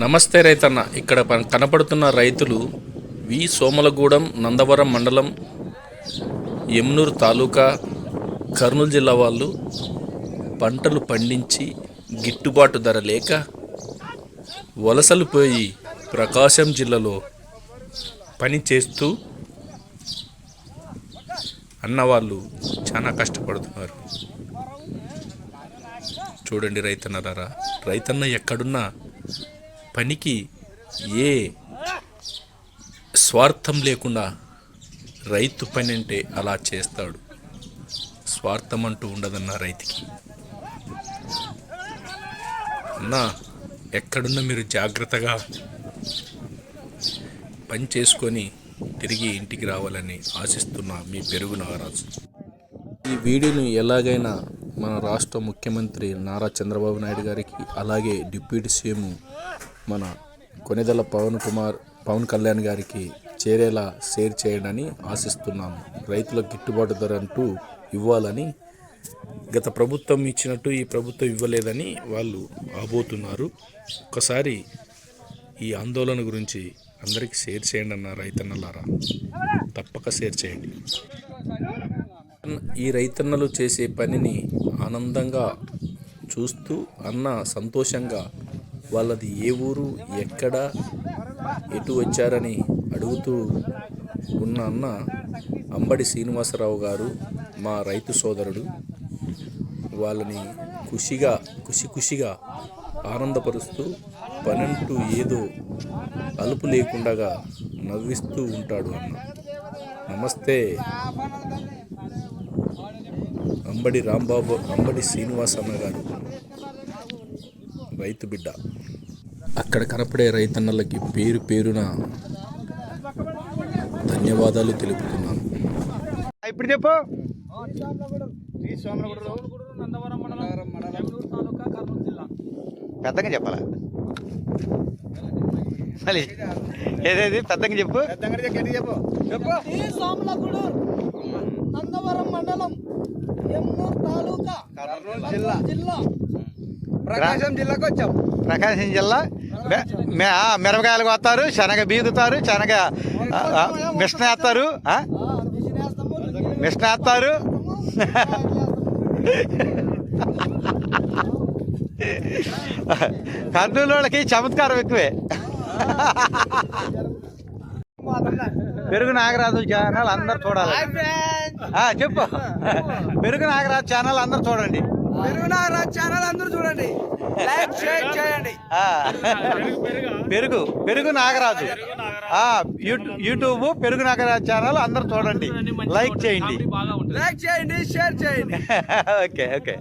నమస్తే రైతన్న. ఇక్కడ ప- కనపడుతున్న రైతులు వి. సోమలగూడెం నందవరం మండలం ఎమ్నూరు తాలూకా కర్నూలు జిల్లా వాళ్ళు పంటలు పండించి గిట్టుబాటు ధర లేక వలసలు పోయి ప్రకాశం జిల్లాలో పని చేస్తూ అన్నవాళ్ళు చాలా కష్టపడుతున్నారు. చూడండి రైతన్నరారా రైతన్న ఎక్కడున్నా పనికి ఏ స్వార్థం లేకుండా రైతు పని అంటే అలా చేస్తాడు. స్వార్థం అంటూ ఉండదన్న రైతుకి. అన్నా ఎక్కడున్నా మీరు జాగ్రత్తగా పని చేసుకొని తిరిగి ఇంటికి రావాలని ఆశిస్తున్న మీ పెరుగు నాగరాజు. ఈ వీడియోను ఎలాగైనా మన రాష్ట్ర ముఖ్యమంత్రి నారా చంద్రబాబు నాయుడు గారికి అలాగే డిప్యూటీ సీఎం మన కొనెదల పవన్ కుమార్ పవన్ కళ్యాణ్ గారికి చేరేలా షేర్ చేయడని ఆశిస్తున్నాము. రైతులకు గిట్టుబాటు ధర అంటూ ఇవ్వాలని గత ప్రభుత్వం ఇచ్చినట్టు ఈ ప్రభుత్వం ఇవ్వలేదని వాళ్ళు ఆబోతున్నారు. ఒకసారి ఈ ఆందోళన గురించి అందరికీ షేర్ చేయండి అన్న రైతన్నలారా. తప్పక షేర్ చేయండి. ఈ రైతన్నలు చేసే పనిని ఆనందంగా చూస్తూ అన్న సంతోషంగా వాళ్ళది ఏ ఊరు ఎక్కడ ఎటు వచ్చారని అడుగుతూ ఉన్న అన్న అంబడి శ్రీనివాసరావు గారు మా రైతు సోదరుడు వాళ్ళని ఖుషిగా ఖుషి ఖుషిగా ఆనందపరుస్తూ పనంటూ ఏదో అలుపు లేకుండా నవ్విస్తూ ఉంటాడు అన్న. నమస్తే. అంబడి రాంబాబు అంబడి శ్రీనివాసన్న గారు. రైతు బిడ్డ. అక్కడ కనపడే రైతన్నలకి పేరు పేరున ధన్యవాదాలు తెలుపుతున్నాను. ఇప్పుడు చెప్పు. పెద్దగా చెప్పాలా? మళ్ళీ ఏదేది? పెద్దగా చెప్పు. చెప్పు నందవరం మండలం తాలూకా. కర్నూలు జిల్లా. జిల్లా. ప్రకాశం జిల్లాకు వచ్చాం. ప్రకాశం జిల్లా. మె- మె- ఆ, మిరపకాయలు కొత్తారు శనగ బీగుతారు శనగ మిషన్ వేస్తారు మిషన్ వేస్తారు. కర్నూలు వాళ్ళకి చమత్కారం ఎక్కువే. పెరుగు నాగరాజు ఛానల్ అందరు చూడాలి. చెప్పు. పెరుగు నాగరాజు ఛానల్ అందరు చూడండి. పెరుగునాగరాజ్ ఛానల్ అందరూ చూడండి. లైక్ షేర్ చేయండి. ఆ, పెరుగు పెరుగు నాగరాజు. ఆ, యూట్యూ- యూట్యూబ్ పెరుగు నాగరాజు ఛానల్ అందరు చూడండి. లైక్ చేయండి. లైక్ చేయండి షేర్ చేయండి. Okay okay.